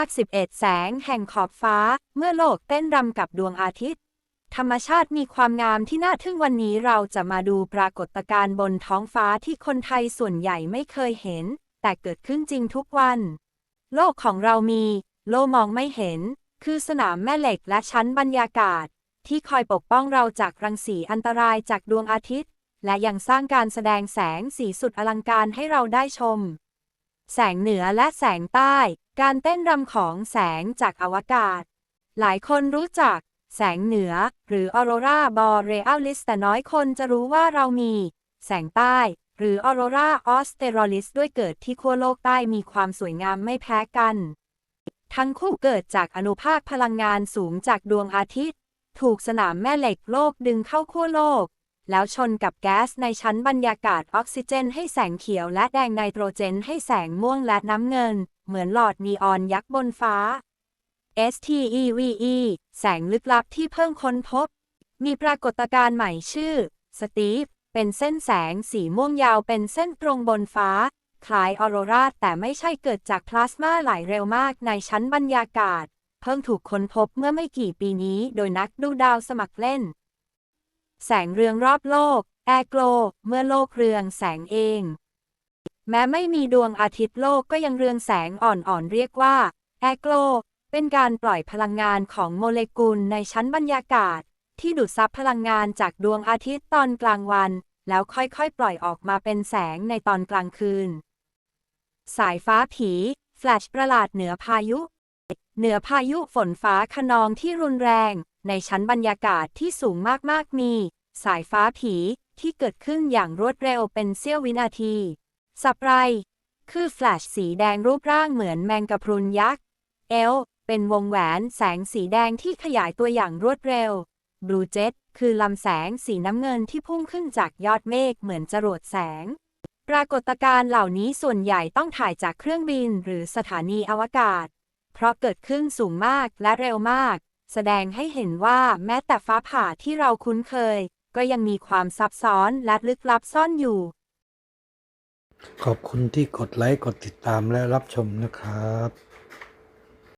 าค11 แสงแห่งขอบฟ้า เมื่อโลกเต้นรำกับดวงอาทิตย์ ธรรมชาติมีความงามที่น่าทึ่งวันนี้เราจะมาดูปรากฏการณ์บนท้องฟ้าที่คนไทยส่วนใหญ่ไม่เคยเห็น แต่เกิดขึ้นจริงทุกวัน โลกของเรามี โลมองไม่เห็น คือสนามแม่เหล็กและชั้นบรรยากาศ ที่คอยปกป้องเราจากรังสีอันตรายจากดวงอาทิตย์ และยังสร้างการแสดงแสงสีสุดอลังการให้เราได้ชม แสงเหนือและแสงใต้ การเต้นรำของแสงจากอวกาศ หลายคนรู้จัก แสงเหนือ หรือออโรราบอเรอัลลิสแต่น้อยคนจะรู้ว่าเรามี แสงใต้ หรือออโรราออสเตรลิสด้วยเกิดที่ขั้วโลกใต้มีความสวยงามไม่แพ้กัน ทั้งคู่เกิดจากอนุภาคพลังงานสูงจากดวงอาทิตย์ ถูกสนามแม่เหล็กโลกดึงเข้าขั้วโลก แล้วชนกับแก๊สในชั้นบรรยากาศออกซิเจนให้แสงเขียวและแดงไนโตรเจนให้แสงม่วงและน้ำเงิน เหมือนหลอดนีออนยักษ์บนฟ้า STEVE แสงลึกลับที่เพิ่งค้นพบ มีปรากฏการณ์ใหม่ชื่อสตีฟเป็นเส้นแสงสีม่วงยาวเป็นเส้นตรงบนฟ้า คล้ายออโรราแต่ไม่ใช่เกิดจากพลาสมาไหลเร็วมากในชั้นบรรยากาศ เพิ่งถูกค้นพบเมื่อไม่กี่ปีนี้โดยนักดูดาวสมัครเล่น แสงเรืองรอบโลก แอร์โกลเมื่อโลกเรืองแสงเอง แม้ไม่มีดวงอาทิตย์โลกก็ยังเรืองแสงอ่อนๆเรียกว่า แอร์โกลเป็นการปล่อยพลังงานของโมเลกุลในชั้นบรรยากาศ ที่ดูดซับพลังงานจากดวงอาทิตย์ตอนกลางวัน แล้วค่อยๆ ปล่อยออกมาเป็นแสงในตอนกลางคืน สายฟ้าผี แฟลชประหลาดเหนือพายุ เหนือพายุฝนฟ้าขนองที่รุนแรง ในชั้นบรรยากาศที่สูงมากๆมี สายฟ้าผีที่เกิดขึ้นอย่างรวดเร็วเป็นเสี้ยววินาที สับไร คือแฟลชสีแดงรูปร่างเหมือนแมงกะพรุนยักษ์ เอล เป็นวงแหวนแสงสีแดงที่ขยายตัวอย่างรวดเร็ว บลูเจ็ตคือลำแสงสีน้ำเงินที่พุ่งขึ้นจากยอดเมฆเหมือนจรวดแสง ปรากฏการณ์เหล่านี้ส่วนใหญ่ต้องถ่ายจากเครื่องบินหรือสถานีอวกาศ เพราะเกิดขึ้นสูงมากและเร็วมาก แสดงให้เห็นว่าแม้แต่ฟ้าผ่าที่เราคุ้นเคย ก็ยังมีความซับซ้อนและลึกลับซ่อนอยู่ ขอบคุณที่กดไลค์ กดติดตามและรับชมนะครับ